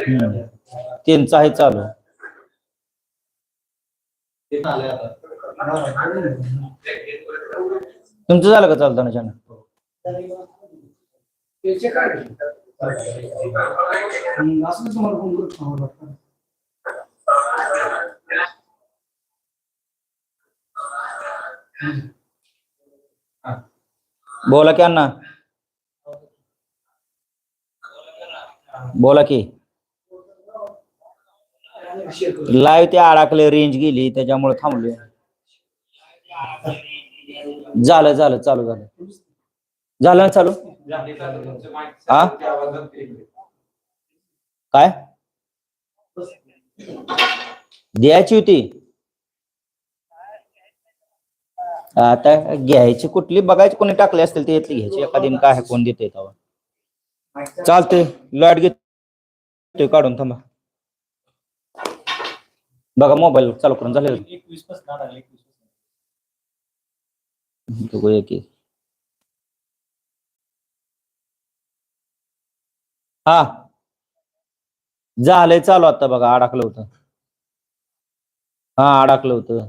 हम्म. त्यांचं आहे चालू तुमचं झालं का चालताना चॅनल बोला की अण्णा. बोला की. लाईव्ह ते अडकले रेंज गेली त्याच्यामुळे थांबलोय. झालं झालं चालू झालं. झालं ना चालू? हा? काय? द्यायची होती. आता घ्यायची कुठली कोणी टाकली असतील ते येतली घ्यायची. एखादी काय कोण देते चालते काढून थांबा. बघा, मोबाईल चालू करून झाले हा. चालू आता बघा, अडकलं होतं. हा, अडकलं होतं.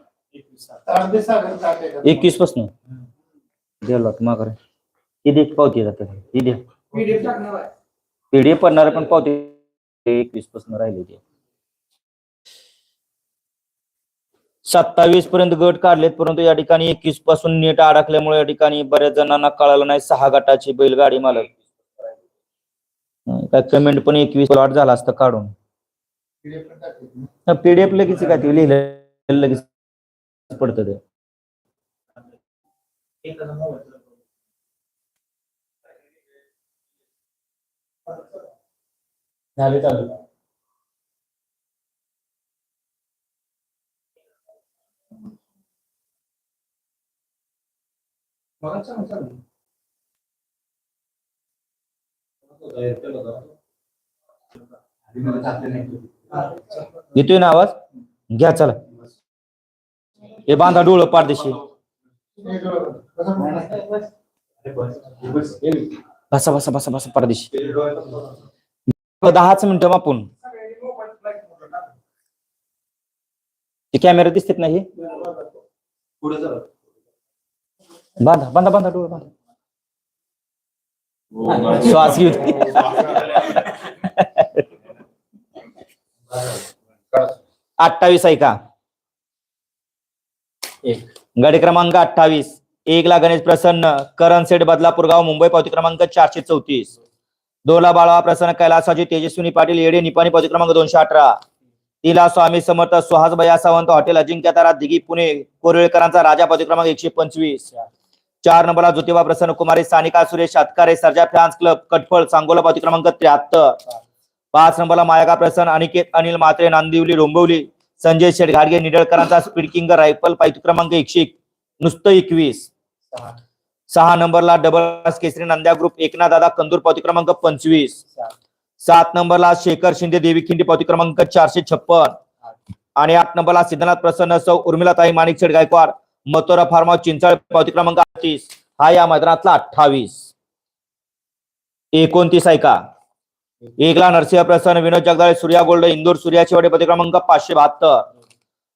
एकवीसपासून. दिला मग किती पावती जातात किती पीडीएफ पडणार पण पावती एकवीसपासून राहिली ती. सत्तावीस पर्यंत गट काढलेत परंतु या ठिकाणी एकवीसपासून नीट अडकल्यामुळे या ठिकाणी बऱ्याच जणांना कळालं नाही सहा गटाची बैलगाडी मालक. हं, काय कमेंट पण एकवीस लॉट झाला असतं काढून. पीडीएफ लगेच काय ते लिहिलं लगेच पडतं ते झाले चालू. येतोय ना आवाज? घ्या चला. हे बांधा डोळं पारदेशी बसा बसा बसा बसा परदेशी दहाच मिनिटं मापून ते कॅमेरा दिसतात नाही बांधा बांधा बांधा डोळं बांधा श्वास घेऊ अठ्ठावीस आहे गडी गाडी क्रमांक अठ्ठावीस. एक ला गणेश प्रसन्न. करण सेठ बदलापूर गाव मुंबई पावती क्रमांक चारशे चौतीस. दोला बाळवा प्रसन्न कैलासाजी तेजस्विनी पाटील येडे निपाणी पावती क्रमांक दोनशे अठरा. तिला स्वामी समर्थ सुहास भया सावंत हॉटेल अजिंक्य तारा दिघी पुणे कोरेळकरांचा राजा पावती क्रमांक एकशे पंचवीस. चार नंबरला ज्योतिबा प्रसन्न कुमारी सानिका सुरेश शातकारे सर्जा फॅन्स क्लब कटफळ सांगोला पावती क्रमांक त्र्याहत्तर. पाच नंबरला मायागा प्रसन्न अनिकेत अनिल मात्रे नांदिवली डोंबिवली संजय शेठ घाडगे निडळकरांचा स्पीड किंग रायफल पायथू क्रमांक एकशे एक, नुसतं एकवीस. सहा. नंबरला डबल केसरी नंद्या ग्रुप एकनाथ दादा कंदूर पावती क्रमांक पंचवीस. सात नंबरला शेखर शिंदे देवी खिंडी पावती क्रमांक चारशे छप्पन. आणि आठ नंबरला सिद्धनाथ प्रसन्न सौ उर्मिलाताई माणिकशेठ गायकवाड मथुरा फार्मा चिंचाळ पावती क्रमांक अडतीस. हा या मैदानातला अठ्ठावीस. एकोणतीस आहे का? एकला नरसिंह प्रसन्न विनोद जगदाळे सूर्या गोल्ड इंदूर सूर्याचे वाडी पती क्रमांक पाचशे बहात्तर.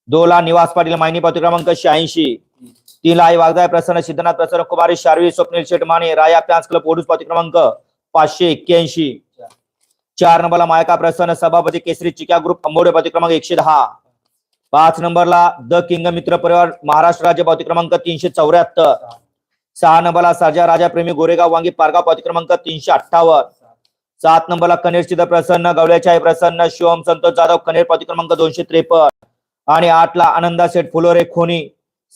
दोला निवास पाटील मायनी पती क्रमांक शहाऐंशी. तीन आई वागदाय प्रसन्न सिद्धनाथ प्रसन्न कुमारी शारवी स्वप्नील शेटमाने राया पॅन्स क्लब ओडूस पती क्रमांक पाचशे एक्क्याऐंशी. चार नंबरला मायका प्रसन्न सभापती केसरी चिक्या ग्रुप अंबोडे पती क्रमांक एकशे दहा. पाच नंबरला द किंग मित्र परिवार महाराष्ट्र राज्य पावती क्रमांक तीनशे चौऱ्याहत्तर. सहा नंबरला सरजा राजा प्रेमी गोरेगाव वांगी पारगाव पावती क्रमांक तीनशे अठ्ठावन्न. सात नंबरला कनेर चिद प्रसन्न गवळ्याच्या प्रसन्न शिवम संतोष जाधव कनेर पावती क्रमांक दोनशे त्रेपन्न. आणि आठ ला आनंदा सेठ फुलोरे खोनी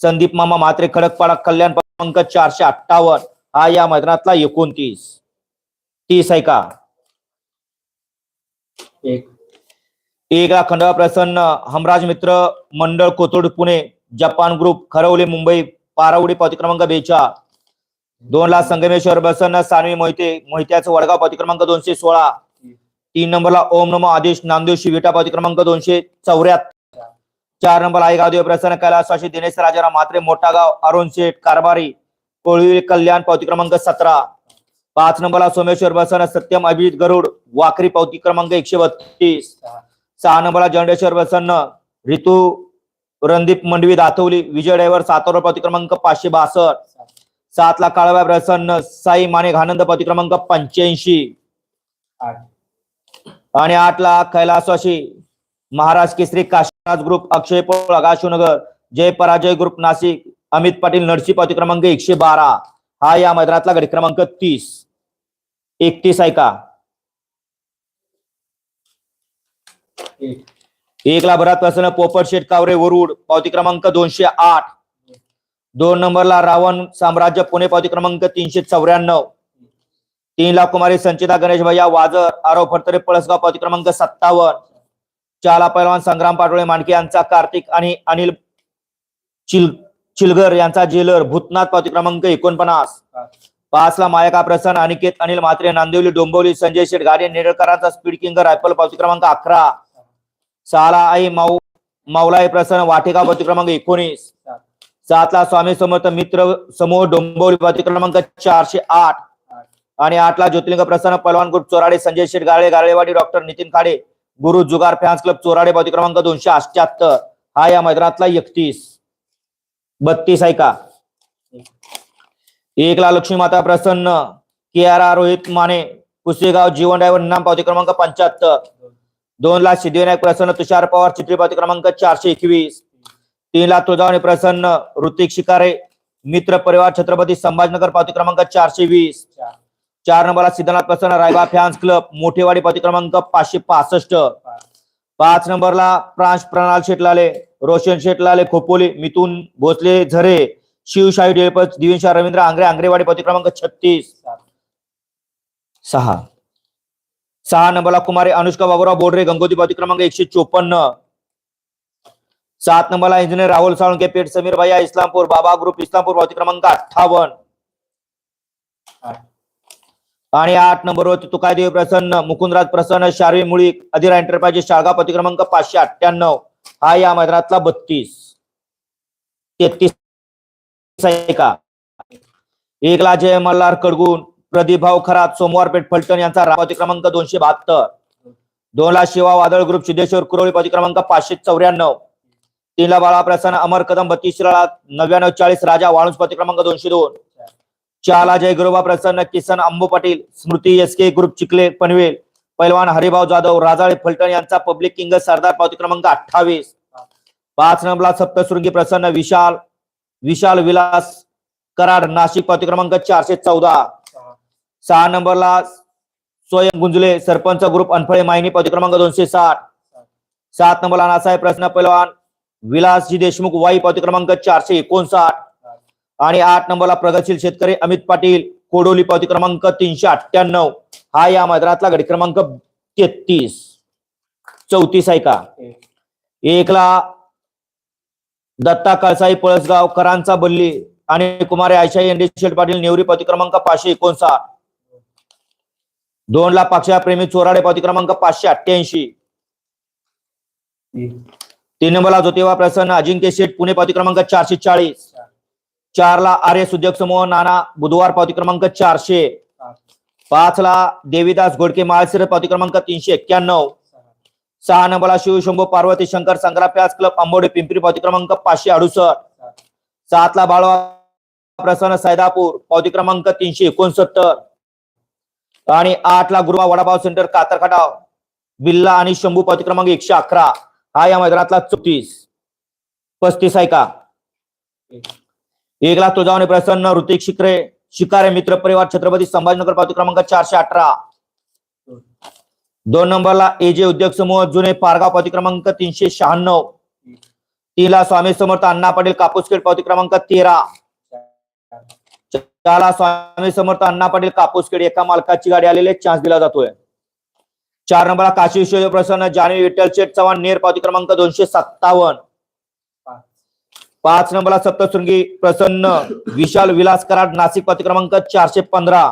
संदीप मामा म्हात्रे खडकपाडा कल्याण क्रमांक चारशे अठ्ठावन्न. हा या मैदानातला एकोणतीस. तीस आहे का? एक. एक ला खंडवा प्रसन्न हमराज मित्र मंडळ कोथरूड पुणे जपान ग्रुप खरवले मुंबई पारावडी पावती क्रमांक बेचाळ. दोन ला संगमेश्वर बसन सानवी मोहिते मोहित्याचं वडगाव पावती क्रमांक दोनशे सोळा. तीन नंबरला ओम नमो आदेश नामदेवशी शिविटा पावती क्रमांक दोनशे चौऱ्याहत्तर. चार नंबर आई गावदेव प्रसन्न कैलासवाशी दिनेश राजाराम मात्रे मोठा गाव अरुण शेठ कारभारी कोळी कल्याण पावती क्रमांक सतरा. पाच नंबरला सोमेश्वर बसन सत्यम अभिजित गरुड वाकरी पावती क्रमांक एकशे बत्तीस. सहा नंबरला जंडेश्वर बसन्न ऋतू रणदीप मंडवी दातवली विजय ड्रायव्हर सातारा पावती क्रमांक पाचशे बासष्ट. सात ला काळवा प्रसन्न साई माने घानंद पावती क्रमांक पंच्याऐंशी. आणि आठ ला कैलासवाशी महाराज केसरी काशीनाथ ग्रुप अक्षय पोळ आकाशनगर जय पराजय ग्रुप नाशिक अमित पाटील नरसी पावती क्रमांक एकशे बारा. हा या मैदानातला गडी क्रमांक तीस. एकतीस आहे का? एक. एक ला भरात प्रसन्न पोपट शेठ कावरे वरुड पावती क्रमांक दोनशे आठ. दोन नंबरला रावण साम्राज्य पुणे पावती क्रमांक तीनशे चौऱ्याण्णव. तीनला कुमारी संचिता गणेश भैया वाजर आरव फडतरे पळसगाव पावती क्रमांक सत्तावन्न. चाला पैलवान संग्राम पाटोळे मांडके यांचा कार्तिक आणि अनिल चिल चिलगर यांचा जेलर भूतनाथ पावती क्रमांक एकोणपन्नास. पाचला मायका प्रसन्न अनिकेत अनिल मात्रे नांदिवली डोंबवली संजय शेठ गाडे नेरळकरांचा स्पीड किंग रायफल पावती क्रमांक अकरा. सहाला आई माऊ माऊलाई प्रसन्न वाटेगाव पावती क्रमांक एकोणीस. सातला स्वामी समर्थ मित्र समूह डोंबिवली पावती क्रमांक चारशे आठ. आणि आठला ज्योतिर्लिंग प्रसन्न पलवान ग्रुप चोराडे संजय शेठ गाळे गाळेवाडी डॉक्टर नितीन खाडे गुरु जुगार फॅन्स क्लब चोराडे पावती क्रमांक दोनशे अठ्याहत्तर. हा या मैदानातला एकतीस. बत्तीस आहे का? लक्ष्मी माता प्रसन्न. K R R Rohit Mane. Pusegaon Jeevan driver नाम पावती क्रमांक पंच्याहत्तर. दोन ला सिद्धिविनायक प्रसन्न तुषार पवार चित्री पावती क्रमांक चारशे एकवीस. तीनला तुळजावणी प्रसन्न ऋतिक शिकारे मित्र परिवार छत्रपती संभाजनगर पावती क्रमांक चारशे वीस. चार नंबरला सिद्धनाथ प्रसन्न रायबा फॅन्स क्लब मोठेवाडी पावती क्रमांक पाचशे पासष्ट. पाच नंबरला प्रांश प्रणाल शेटलाले रोशन शेटलाले खोपोली मिथून भोसले झरे शिवशाही डेपच दिवेशा रवींद्र आंग्रे आंग्रेवाडी पावती क्रमांक छत्तीस. सहा. सहा नंबरला कुमारी अनुष्का बाबुराव बोडरे गंगोती पावती क्रमांक एकशे चोपन्न. सात नंबरला इंजिनियर राहुल साळुंके पेठ समीर भैया इस्लामपूर बाबा ग्रुप इस्लामपूर पावती क्रमांक अठ्ठावन्न. आणि आठ नंबरवरती तुकादेव प्रसन्न मुकुंदराज प्रसन्न शारवी मुळी अधिरा एंटरप्राइजेस शाळगा पती क्रमांक पाचशे अठ्ठ्याण्णव. हा या मैदानातला बत्तीस. तेहतीस का? एकला जय मल्हार कडगुण प्रदीप भाऊ खरात सोमवारपेठ फलटण यांचा रावती क्रमांक दोनशे बहात्तर. दोनला शिवा वादळ ग्रुप सिद्धेश्वर कुरवळी पावती क्रमांक पाचशे चौऱ्याण्णव. तीनला बाळा प्रसन्न अमर कदम बत्तीसला नव्याण्णव चाळीस राजा वाळूंज क्रमांक दोनशे दोन. चाला जय गुरुबा प्रसन्न Kisan Ambu Patil Smruti S K group Chikhale Panvel पैलवान हरिभाऊ जाधव राजाळे फलटण यांचा पब्लिक किंग सरदार पावती क्रमांक अठ्ठावीस. पाच नंबरला सप्तशृंगी प्रसन्न विशाल विशाल विलास कराड नाशिक पावती क्रमांक चारशे चौदा. सहा नंबरला स्वयं गुंजले सरपंच ग्रुप अनफळे मायनी पावती क्रमांक दोनशे साठ. सात नंबरला नासाहेब प्रश्न पैलवान विलासजी देशमुख वाई पावती क्रमांक चारशे एकोणसाठ. आणि आठ नंबरला प्रगतशील शेतकरी अमित पाटील कोडोली पावती क्रमांक तीनशे अठ्ठ्याण्णव. हा या मैदानातला गडी क्रमांक तेहतीस. चौतीस आहे का? एकला दत्ता कळसाई पळसगाव करांचा बल्ली आणि कुमारे आयशाई एनडी शेठ पाटील नेवरी पावती क्रमांक पाचशे एकोणसाठ. दोन ला पक्षा प्रेमी चोराडे पावती क्रमांक पाचशे अठ्ठ्याऐंशी. तीन नंबरला ज्योतिबा प्रसन्न अजिंक्य शेठ पुणे पावती क्रमांक चारशे चाळीस. चारला आर्य उद्योग समूह नाना बुधवार पावती क्रमांक चारशे. पाच ला देवीदास घोडके माळशिर पावती क्रमांक तीनशे एक्क्याण्णव. सहा नंबरला शिवशंभू पार्वती शंकर संग्रा प्यास क्लब आंबोडे पिंपरी पावती क्रमांक पाचशे अडुसष्ट. सातला बाळवा प्रसन्न सैदापूर पावती क्रमांक तीनशे एकोणसत्तर. आणि आठ ला गुरुवा वडापाव सेंटर कातरखटाव. बिल्ला आणि शंभू पावती क्रमांक एकशे अकरा. हा या मैदानातला चौतीस. पस्तीस आहे का? एकला तुझावणे प्रसन्न ऋतिक शिकरे शिकारे मित्र परिवार छत्रपती संभाजीनगर पावती क्रमांक चारशे अठरा. दोन नंबरला एजे उद्योग समूह जुने पारगाव पावती क्रमांक तीनशे शहाण्णव. तीनला स्वामी समर्थ अण्णा पाटील कापूसखेड पावती क्रमांक तेरा. चारला स्वामी समर्थ अण्णा पाटील कापूसखेड एका मालकाची गाडी आलेली चान्स दिला जातोय. चार नंबरला काशी विश्व प्रसन्न जान्हवी विठ्ठल शेठ चव्हाण नेर पावती क्रमांक दोनशे सत्तावन्न. पाच नंबरला सप्तशृंगी प्रसन्न विशाल विलास कराड नाशिक पावती क्रमांक चारशे पंधरा.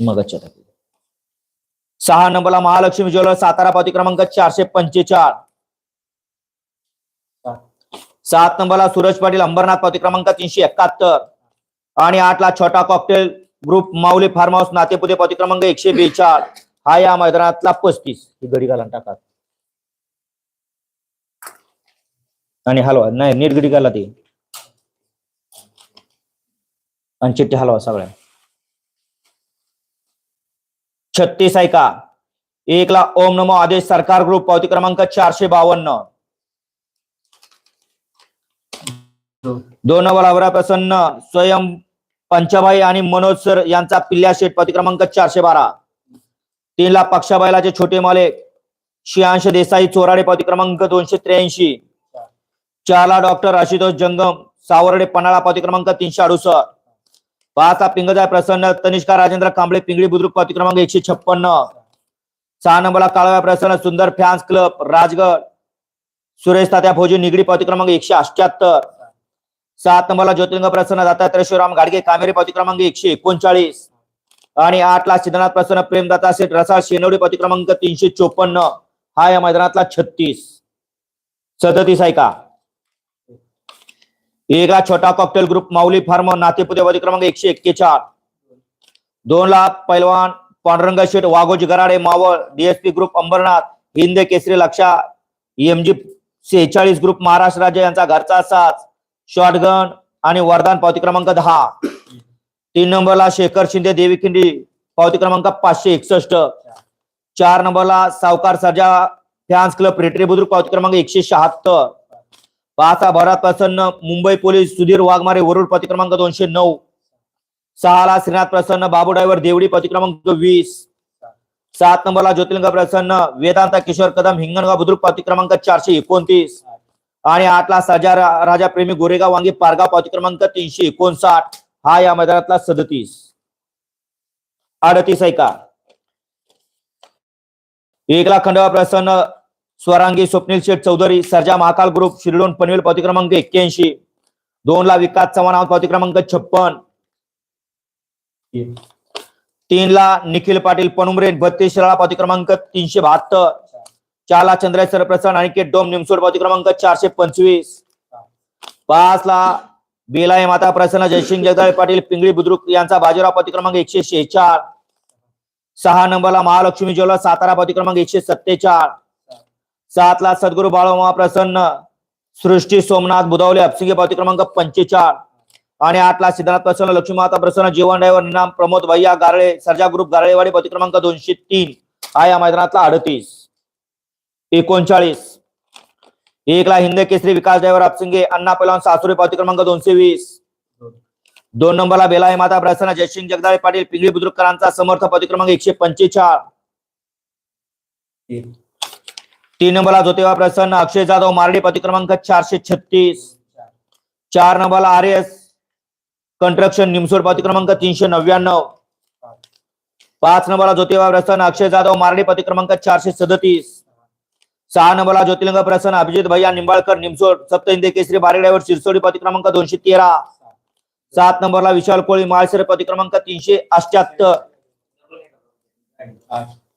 मग सहा नंबरला महालक्ष्मी ज्वेलर्स सातारा पावती क्रमांक चारशे पंचेचाळ. सात सात नंबरला सूरज पाटील अंबरनाथ पावती क्रमांक तीनशे एकाहत्तर. आणि आठला छोटा cocktail group Mauli farmhouse Natepute पावती क्रमांक एकशे बेचाळ. हा या मैदानातला पस्तीस. ही गडी घालून टाका. आणि हलवा. नाही नीट गडी घाला ती. आणि चिठ्ठी हलवा सगळ्या. छत्तीस आहे का? एकला ओम नमो आदेश सरकार ग्रुप पावती क्रमांक चारशे बावन्न. दोन वरावरा प्रसन्न स्वयं पंचाबाई आणि मनोज सर यांचा पिल्ल्या शेठ पती क्रमांक चारशे बारा. तीन ला पक्षाबाईलाचे छोटे माले शियांश देसाई चोराडे पावती क्रमांक दोनशे त्र्याऐंशी. चारला डॉक्टर आशुतोष जंगम सावर्डे पन्हाळा पावती क्रमांक तीनशे अडुसष्ट. पाचला पिंगजाय प्रसन्न तनिष्का राजेंद्र कांबळे पिंगळी बुद्रुक पावती क्रमांक एकशे छप्पन्न. सहा नंबरला काळव्या प्रसन्न सुंदर फॅन्स क्लब राजगड. सुरेश तात्या फौजी निगडी पावती क्रमांक एकशे अठ्याहत्तर. सात नंबरला ज्योतिर्लिंग प्रसन्न दत्तात्रय शिवराम गाडगे कामेरी पावती क्रमांक एकशे एकोणचाळीस. आणि आठ ला सिद्धनाथ प्रसन्न प्रेमदाता सेठ रसाळ शेनवडी पावती क्रमांक तीनशे चोपन्न. हा या मैदानातला छत्तीस. सदतीस आहे का? एका छोटा cocktail group Mauli farm Natepute पावती क्रमांक एकशे एक्केचाळ. दोन लाख पैलवान पांडुरंग शेठ वाघोजी गराडे मावळ डीएसपी ग्रुप अंबरनाथ हिंद केसरी लक्षा एमजी सेहेचाळीस ग्रुप महाराष्ट्र राज्य यांचा घरचा साथ शॉटगन आणि वरदान पावती क्रमांक दहा. तीन नंबरला शेखर शिंदे देवी खिंडी पावती क्रमांक पाचशे एकसष्ट. चार नंबरला सावकार सर्जा फॅन्स क्लब रेटरी बुद्रुक पावती क्रमांक एकशे शहात्तर. पाचा भरत प्रसन्न मुंबई पोलीस सुधीर वाघमारे वरुड पावती क्रमांक दोनशे नऊ. सहाला श्रीनाथ प्रसन्न बाबू ड्रायव्हर देवडी पावती क्रमांक वीस. सात नंबरला ज्योतिलिंग प्रसन्न वेदांत किशोर कदम हिंगणगाव बुद्रुक पावती क्रमांक चारशे एकोणतीस. आणि आठला सजा रा- राजा प्रेमी गोरेगाव वांगी पारगाव पावती क्रमांक तीनशे एकोणसाठ. हा या मैदानातला सदतीस. अडतीस आहे का? एकला खंडवा प्रसन्न स्वरांगी स्वप्नील शेठ चौधरी सर्जा महाकाल ग्रुप शिरडोन पनवेल पावती क्रमांक एक्क्याऐंशी. दोन ला विकास चव्हाण पावती क्रमांक छप्पन. तीन ला निखिल पाटील पनुमरे बत्तीस शिराळा पावती क्रमांक तीनशे बहात्तर. चार ला चंद्रेश्वर प्रसन्न आणि डोम निमसोड पावती क्रमांक चारशे पंचवीस. पाच ला बेलाय माता प्रसन्न जयसिंग जगदाळे पाटील पिंगळी बुद्रुक यांचा बाजीराव पावती क्रमांक एकशे शेचाळ सहा नंबरला महालक्ष्मी ज्वेलर सातारा पावती क्रमांक एकशे सत्तेचाळ. सात ला सद्गुरू बाळोमा प्रसन्न सृष्टी सोमनाथ बुधावले अपसिंगे पावती क्रमांक पंचेचाळ. आणि आठ ला सिद्धार्थ प्रसन्न लक्ष्मी माता प्रसन्न जीवन ड्रायव्हर निनाम प्रमोद भैया गारळे सर्जा ग्रुप गारळेवाडी पावती क्रमांक दोनशे तीन. हा या मैदानातला अडतीस. एकोणचाळीस. एक ला हिंद केसरी विकास ड्रायव्हर अपसिंगे अण्णा पलवान सासुरे पावती क्रमांक दोनशे वीस. दोन नंबरला बेलाय माता प्रसन्न जयसिंग जगदाळे पाटील पिंगळी बुद्रुकरांचा समर्थ पावती क्रमांक एकशे पंचेचाळ. तीन नंबरला ज्योतिबा प्रसन्न अक्षय जाधव मारडी पावती क्रमांक चारशे छत्तीस. चार नंबरला आर एस कंस्ट्रक्शन निमसोड पावती क्रमांक तीनशे नव्याण्णव. पाच. पाच नंबरला ज्योतिबा प्रसन्न अक्षय जाधव मारडी पावती क्रमांक चारशे सदतीस. सहा नंबरला ज्योतिलिंग प्रसन्न अभिजित भैया निंबाळकर निमसोड सप्त हिंदे केसरी बारेड्यावर शिरसोडी पावती क्रमांक दोनशे तेरा. सात नंबरला विशाल कोळी माळसर पावती क्रमांक तीनशे अष्ट्याहत्तर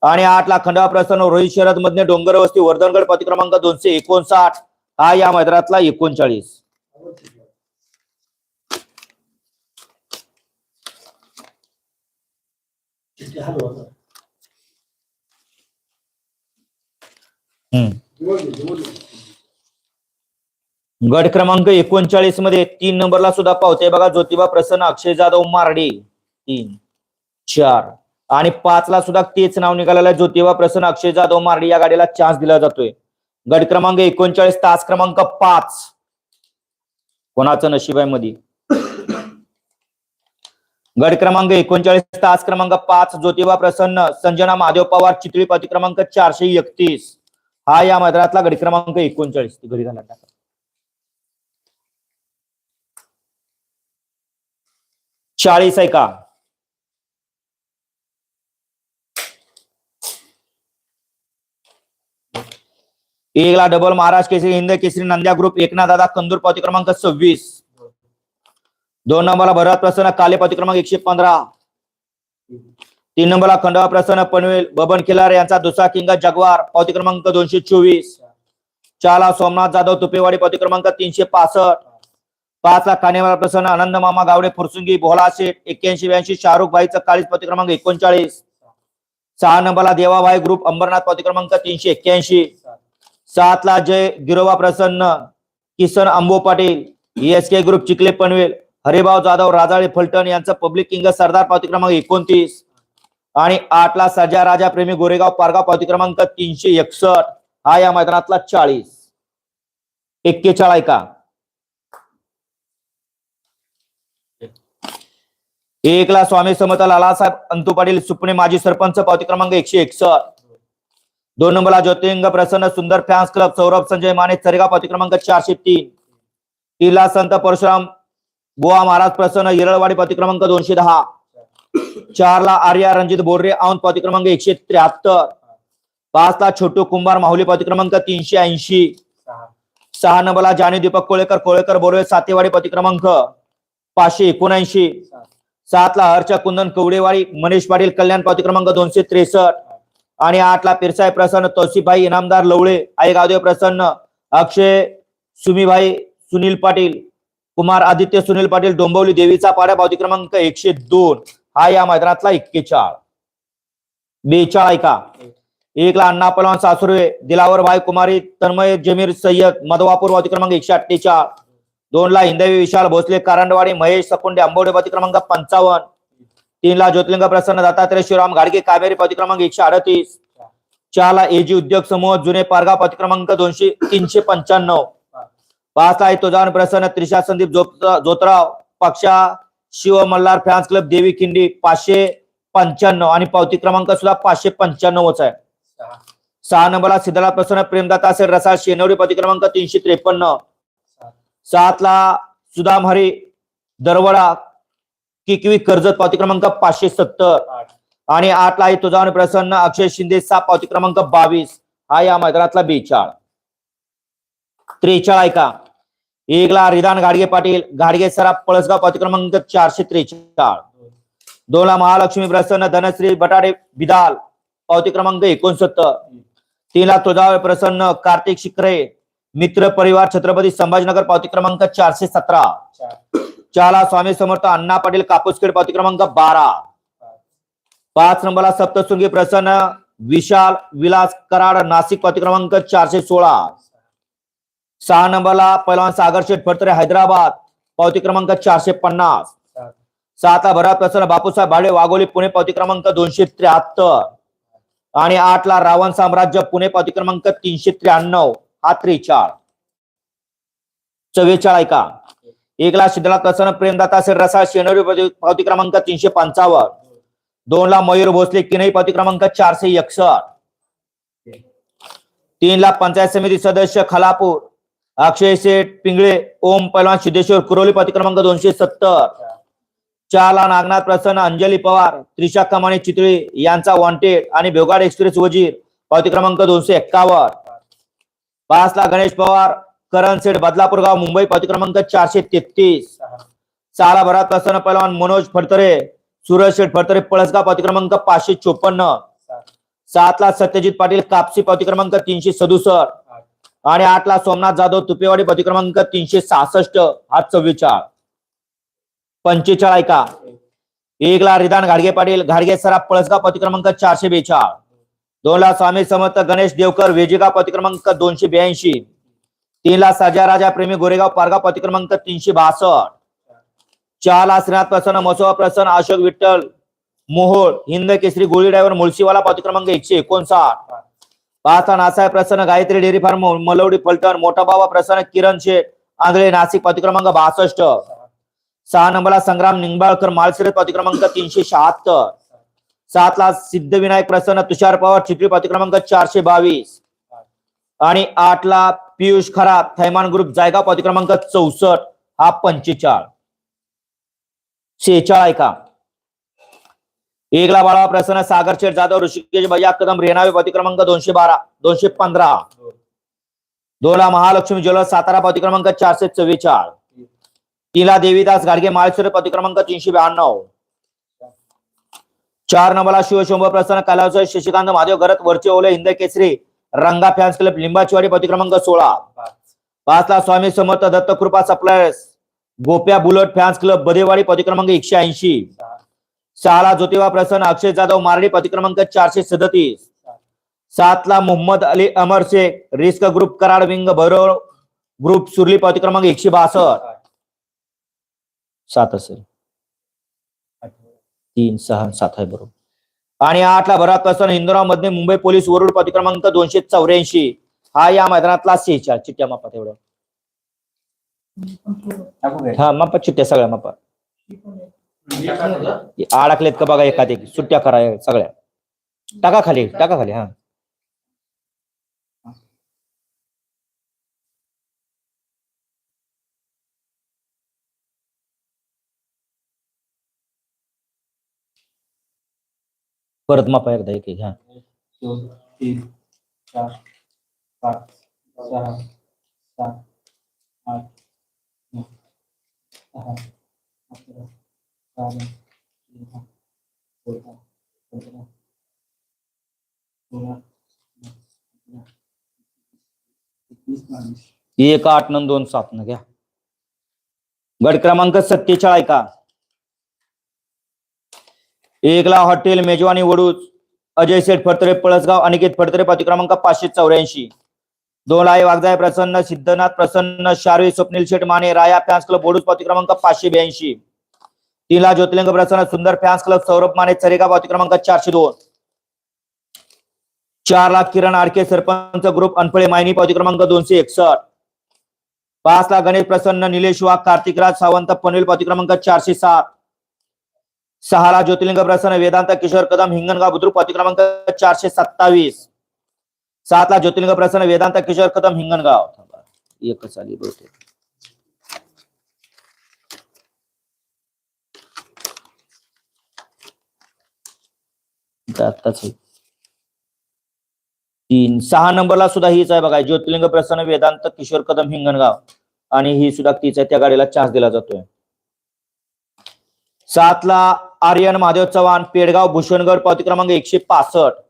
आणि आठ ला खंडवा प्रसन्न रोहित शरद मधने डोंगर वस्ती वर्धनगड पतिक्रमांक क्रमांक दोनशे एकोणसाठ. हा या मैदानातला एकोणचाळीस. हॅलो गट क्रमांक एकोणचाळीसमध्ये तीन नंबरला सुद्धा पावते बघा. ज्योतिबा प्रसन्न अक्षय जाधव मारडे. तीन चार. आणि पाच ला सुद्धा तेच नाव निघालेलं आहे. ज्योतिबा प्रसन्न अक्षय जाधव मारडे या गाडीला चान्स दिला जातोय. गट क्रमांक एकोणचाळीस तास क्रमांक पाच. कोणाचं नशीब आहे मध्ये गट क्रमांक एकोणचाळीस तास क्रमांक पाच. ज्योतिबा प्रसन्न संजना महादेव पवार चितळी पती क्रमांक चारशे एकतीस. हा या मैदानातला गडी क्रमांक एकोणचाळीस. घरी घाला टाका. चाळीस आहे का? एकला डबल महाराज केसरी हिंद केसरी नंद्या ग्रुप एकनाथ दादा कंदूर पावती क्रमांक सव्वीस. दोन नंबरला भरत प्रसन्न काले पावती क्रमांक एकशे पंधरा. तीन नंबरला खंडवा प्रसन्न पनवेल बबन खिलार यांचा दुसरा किंग जगवार पावती क्रमांक दोनशे चोवीस. चारला सोमनाथ जाधव तुपेवाडी पावती क्रमांक तीनशे पासष्ट. पाच ला कानेवाला प्रसन्न आनंद मामा गावडे फुरसुंगी भोला शेठ एक्क्याऐंशी ब्याऐंशी शाहरुख भाईचा चाळीस पावती क्रमांक एकोणचाळीस. सहा नंबरला देवाभाई ग्रुप अंबरनाथ पावती क्रमांक तीनशे एक्क्याऐंशी. सात ला जय गिरोबा प्रसन्न Kisan Ambo Patil S K group Chikhale Panvel Haribhau Jadhav Rajale Phaltan यांचं पब्लिक किंग सरदार पावती क्रमांक एकोणतीस. आणि आठ ला सजा राजा प्रेमी गोरेगाव पारगाव पावती क्रमांक तीनशे एकसष्ट. हा या मैदानातला चाळीस. एक्केचाळ का? एक ला स्वामी समर्थ लालासाहेब अंतू पाटील सुपणे माजी सरपंच पावती क्रमांक एकशे एकसष्ट. दोन नंबरला ज्योतिंग प्रसन्न सुंदर फॅन्स क्लब सौरभ संजय माने चरेगाव पावती क्रमांक चारशे तीन. तीनला संत परशुराम गोवा महाराज प्रसन्न येरळवाडी पावती क्रमांक दोनशे दहा. चारला आर्या रणजित बोर्रे औंध पावती क्रमांक एकशे त्र्याहत्तर. पाचला छोटू कुंभार माहुली पावती क्रमांक तीनशे ऐंशी. सहा नंबरला जानी दीपक कोळेकर कोळेकर बोरवे सातेवाडी पावती क्रमांक पाचशे एकोणऐंशी. सात सातला हर्षा कुंदन कवडेवाडी मनीष पाटील कल्याण पावती क्रमांक दोनशे त्रेसष्ट. आणि आठला पिरसाई प्रसन्न तौसिफभाई इनामदार लवळे आई गावदेव प्रसन्न अक्षय सुमीभाई सुनील पाटील कुमार आदित्य सुनील पाटील डोंबवली देवीचा पाड्या पावती क्रमांक एकशे दोन. हा या मैदानातला एक्केचाळ बेचाळ ऐका एकला अण्णा पलवान सासुरे दिलावर भाई कुमारी तन्मय जमीर सय्यद मधवापूर पावती क्रमांक एकशे अठ्ठेचाळ. दोनला हिंदवी विशाल भोसले कारंडवाडी महेश सकुंडे आंबोडे पावती क्रमांक पंचावन्न. तीनला ज्योतिलिंग प्रसन्न दत्तात्रय शिवराम घाडगे कामेरी पावती क्रमांक एकशे अडतीस. चार ला एजी उद्योग समूह जुने पारगाव पावती क्रमांक दोनशे तीनशे पंच्याण्णव. पाच आहे तुझान प्रसन्न त्रिशा संदीप जोत- जोतराव पक्षा शिव मल्हार फॅन्स क्लब देवी खिंडी पाचशे पंच्याण्णव आणि पावती क्रमांक सुद्धा पाचशे पंच्याण्णवच आहे. सहा. नंबरला सिद्धनाथ प्रसन्न प्रेमदाता असेल रसाळ शेनवडी पावती क्रमांक तीनशे त्रेपन्न. सात. सात ला सुदाम हरी दरवडा किकवी कर्जत पावती क्रमांक पाचशे सत्तर. आठ. आणि आठ ला तुझा प्रसन्न अक्षय शिंदे सहा पावती क्रमांक बावीस. हा या मैदानातला बेचाळ त्रेचाळ ऐका एकला रिधान रिदान गाडगे पाटील गाडगे सराफ पळसगाव पावती क्रमांक चारशे त्रेचाळ. दोन महालक्ष्मी प्रसन्न धनश्री बटाडे बिदाल पावती क्रमांक एकोणसत्तर. तीनला ला प्रसन्न कार्तिक शिकरे मित्र परिवार छत्रपती संभाजीनगर पावती क्रमांक चारशे सतरा. चार स्वामी समर्थ अण्णा पाटील कापूसखेड पावती क्रमांक बारा. पाच पाच नंबरला सप्तशृंगी प्रसन्न विशाल विलास कराड नाशिक पावती क्रमांक चारशे सोळा. सहा नंबरला पैलवान सागर शेठ फडतरे हैदराबाद. पावती क्रमांक चारशे पन्नास. सात सातला भरत प्रसन्न बापूसाहेब भाडे वाघोली पुणे पावती क्रमांक दोनशे त्र्याहत्तर. आणि आठला रावण साम्राज्य पुणे पावती क्रमांक तीनशे त्र्याण्णव. हा त्रेचाळ चव्वेचाळ ऐका एकला शिदला प्रसन्न प्रेमदाता असेल रसाळ शेनोरी पावती- पावती क्रमांक तीनशे पंचावन्न. दोन ला मयूर भोसले किनई पावती क्रमांक चारशे एकसष्ट. तीन ला पंचायत समिती सदस्य खलापूर. अक्षय शेठ पिंगळे ओम पैलवान सिद्धेश्वर कुरोली पावती क्रमांक दोनशे सत्तर. चार नागनाथ प्रसन्न अंजली पवार त्रिशा कमाने चितळे यांचा वॉन्टेड आणि भेवगाड एक्सप्रेस वजीर पावती क्रमांक दोनशे एक्कावन्न. पाच ला गणेश पवार करण सेठ बदलापूर गाव मुंबई पावती क्रमांक चारशे तेहतीस. सहा सहाला भरात प्रसन्न पैलवान मनोज फडतरे सूरज शेठ फडतरे पळसगाव पावती क्रमांक पाचशे चोपन्न. सात सातला सत्यजित पाटील कापसी पावती क्रमांक तीनशे सदुसष्ट. आणि आठला सोमनाथ जाधव तुपेवाडी पतिक्रमांक क्रमांक तीनशे सहासष्ट. हा चव्वेचाळ पंचेचाळ ऐका एकला रिदान घाडगे पाटील घाडगे सराफ पळसगाव पावती क्रमांक चारशे बेचाळ. दोनला स्वामी समर्थ गणेश देवकर वेजेगाव पतिक्रमांक क्रमांक दोनशे ब्याऐंशी. तीनला साजा सजा राजा प्रेमी गोरेगाव पारगाव पावती क्रमांक तीनशे बासष्ट. चारला श्रीनाथ प्रसन्न मसोबा प्रसन्न अशोक विठ्ठल मोहोळ हिंद केसरी गोळी ड्रायव्हर मुळशीवाला पतिक्रमांक क्रमांक एकशे एकोणसाठ. पाच नासाय प्रसन्न गायत्री डेअरी फार्म मलवडी फलटण मोठा बाबा प्रसन्न किरण शेठ आंधळे नाशिक पावती क्रमांक बासष्ट. सहा नंबरला संग्राम निंबाळकर माळशिरस पावती क्रमांक तीनशे शहात्तर. सातला सिद्धविनायक प्रसन्न तुषार पवार चिपरी पावती क्रमांक चारशे बावीस. आणि आठला पियुष खराब थैमान ग्रुप जायगा पावती क्रमांक चौसष्ट. हा पंचेचाळ. शेचाळ ऐका. एकला बाळा प्रसन्न सागर शेठ जाधव ऋषिकेश भैया कदम रेणावे पावती क्रमांक दोनशे बारा दोनशे पंधरा. दोन दोनला महालक्ष्मी ज्वेलर्स सातारा पावती क्रमांक चारशे चव्वेचाळ. तिला देवीदास गाडगे माळेश्वर पावती क्रमांक तीनशे ब्याण्णव. चार नंबरला शिवशंभ प्रसन्न कलावचं शशिकांत महादेव गरत वरचे ओले हिंद केसरी रंगा फॅन्स क्लब लिंबाचीवाडी पावती क्रमांक सोळा. पाचला Swami Samarth Dattakrupa suppliers Gopya bullet fans club Badewadi पावती क्रमांक एकशे ऐंशी. सहाला ज्योतिबा प्रसन्न अक्षय जाधव मारडी पावती क्रमांक चारशे सदतीस. सातला Mohammed Ali Amar Shaikh risk group Karad wing Bhairav group Surli पावती क्रमांक एकशे बासष्ट. आठ सात असेल. तीन सहा सात आहे बरोबर. आणि आठला भरात प्रसन्न हिंदुरावमध्ये मुंबई पोलीस वरुड पावती क्रमांक दोनशे चौऱ्याऐंशी. हा या मैदानातला सेचा चिट्ट्या मापात एवढं? हा मापा चिट्ट्या सगळ्या मापा. टाका. अडकलेत का बघा एखाद? एक सुट्ट्या करा सगळ्या. टाका खाली टाका खाली हा. परत मापा एकदा एक एक हा. दोन तीन चार पाच सहा सात आठ नऊ दहा अकरा बारा तेरा चौदा पंधरा सोळा एकवीस बावीस एक आठ न दोन सात न घ्या. गट क्रमांक सत्तेचाळ का? एकला हॉटेल मेजवानी वडूज अजय शेठ फडतरे पळसगाव अनिकेत फडतरे पाती क्रमांक पाचशे चौऱ्याऐंशी. दोन आहे वागदाय प्रसन्न सिद्धनाथ प्रसन्न शारवी स्वप्नील शेठ माने राया फॅन्स क्लब वडूज पाती क्रमांक पाचशे ब्याऐंशी. तीनला ज्योतिलिंग प्रसन्न सुंदर फॅन्स क्लब सौरभ माने चरेगा पावती क्रमांक चारशे दोन. चार लाख किरण आडके सरपंच ग्रुप अनफळे मायनी पावती क्रमांक दोनशे एकसष्ट. पाच लाख गणेश प्रसन्न निलेश वाघ कार्तिकराज सावंत पनवेल पावती क्रमांक चारशे सात. सहा लाख ज्योतिलिंग प्रसन्न वेदांत किशोर कदम हिंगणगाव बुद्रुक पावती क्रमांक चारशे सत्तावीस. सात लाख ज्योतिलिंग प्रसन्न वेदांत किशोर कदम हिंगणगाव. एकच आली बहुतेक. आत्ताच आहे. तीन सहा नंबरला सुद्धा हीच आहे बघा ज्योतिर्लिंग प्रसन्न वेदांत किशोर कदम हिंगणगाव. आणि ही सुद्धा तीच आहे त्या गाडीला चार्ज दिला जातोय. सातला आर्यन महादेव चव्हाण पेडगाव भूषणगड पावती क्रमांक एकशे पासष्ट.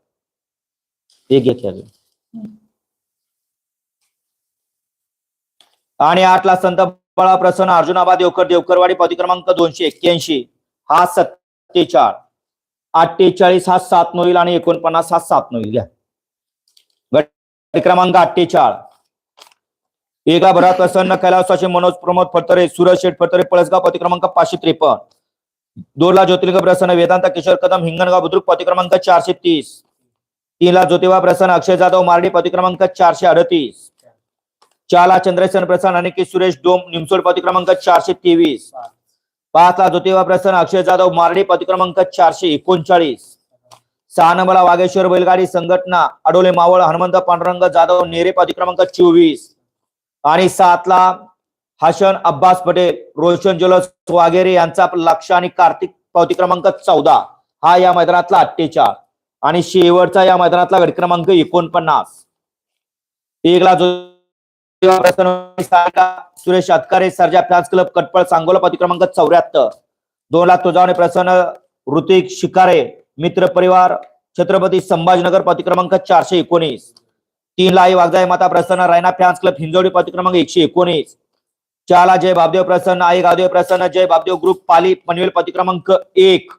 एक घेतल्या आणि आठला संत बाळा प्रसन्न अर्जुनाबा देवकर देवकरवाडी पावती क्रमांक दोनशे एक्क्याऐंशी. हा सत्तेचाळ. अठ्ठेचाळीस हा सात नोईल आणि एकोणपन्नास हा सात नोईल. घ्या. गट क्रमांक अठ्ठेचाळ. एका भरात प्रसन्न कैलासाचे मनोज प्रमोद फडतरे सूरज शेठ फडतरे पळसगाव पावती क्रमांक पाचशे त्रेपन्न. दोनला ज्योतिर्ग प्रसन्न वेदांत किशोर कदम हिंगणगाव बुद्रुक पावती क्रमांक चारशे तीस. तीनला ज्योतिबा प्रसन्न अक्षय जाधव मारडी पावती क्रमांक चारशे अडतीस. चारला चंद्रसेन प्रसन्न आणि सुरेश डोम निमसोड पावती क्रमांक चारशे तेवीस. पाचला ज्योतिबा प्रसन्न अक्षय जाधव मारडी पदक्रमांक चारशे एकोणचाळीस. सहा नंबरला वागेश्वर बैलगाडी संघटना अडोले मावळ हनुमंत पांडुरंग जाधव नेरे पदक्रमांक चोवीस. आणि सातला हसन अब्बास पटेल रोशन ज्वेलर्स वागेरे यांचा लक्ष आणि कार्तिक पावती क्रमांक चौदा. हा या मैदानातला अठ्ठेचाळ. आणि शेवटचा या मैदानातला गट क्रमांक एकोणपन्नास. एकला जो सुरेश अतकारे सरजा फॅन्स क्लब कटपळ सांगोला पावती क्रमांक चौऱ्याहत्तर. दोन लाख तुझावणे प्रसन्न ऋतिक शिकारे मित्र परिवार छत्रपती संभाजीनगर पावती क्रमांक चारशे एकोणीस. तीन लाई वाघजाई माता प्रसन्न रायना फॅन्स क्लब हिंजोडी पावती क्रमांक एकशे एकोणीस. चाला जय बाबदेव प्रसन्न आई गावदेव प्रसन्न जय बाबदेव ग्रुप पाली पनवेल पावती क्रमांक एक.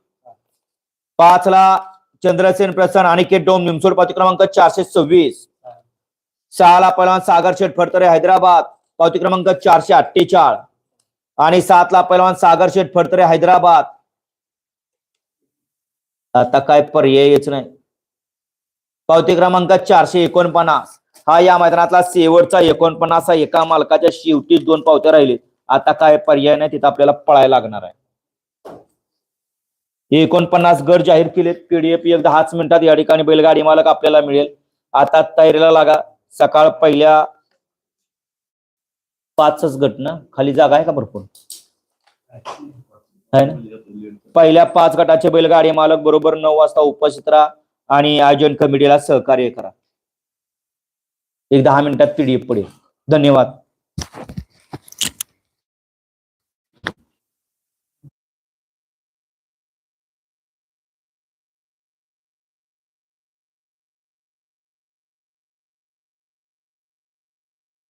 पाच ला चंद्रसेन प्रसन्न अनिकेत डोम निमसोड पावती क्रमांक चारशे सव्वीस. सहा पहिलवान सागर शेठ फडतरे हैदराबाद. पावती क्रमांक चारशे अठ्ठेचाळ. आणि सात ला पहिलवान सागर शेठ फडतरे हैदराबाद. आता काय पर्यायच नाही. पावती क्रमांक चारशे एकोणपन्नास. हा या मैदानातला शेवटचा एकोणपन्नास हा एका मालकाच्या शेवटी दोन पावत्या राहिले. आता काय पर्याय नाही तिथं आपल्याला पळायला लागणार आहे. एकोणपन्नास गट जाहीर केलेत. पीडीएफ एक दहाच मिनिटात या ठिकाणी बैलगाडी मालक आपल्याला मिळेल. आता तयारीला लागा. सकाळ पहिल्या पाचच गट ना खाली जागा आहे का भरपूर? आहे ना? पहिल्या पाच गटाचे बैलगाडी मालक बरोबर नऊ वाजता उपस्थित राहा आणि आयोजन कमिटीला सहकार्य करा. एक दहा मिनिटात पीडीएफ पडेल धन्यवाद.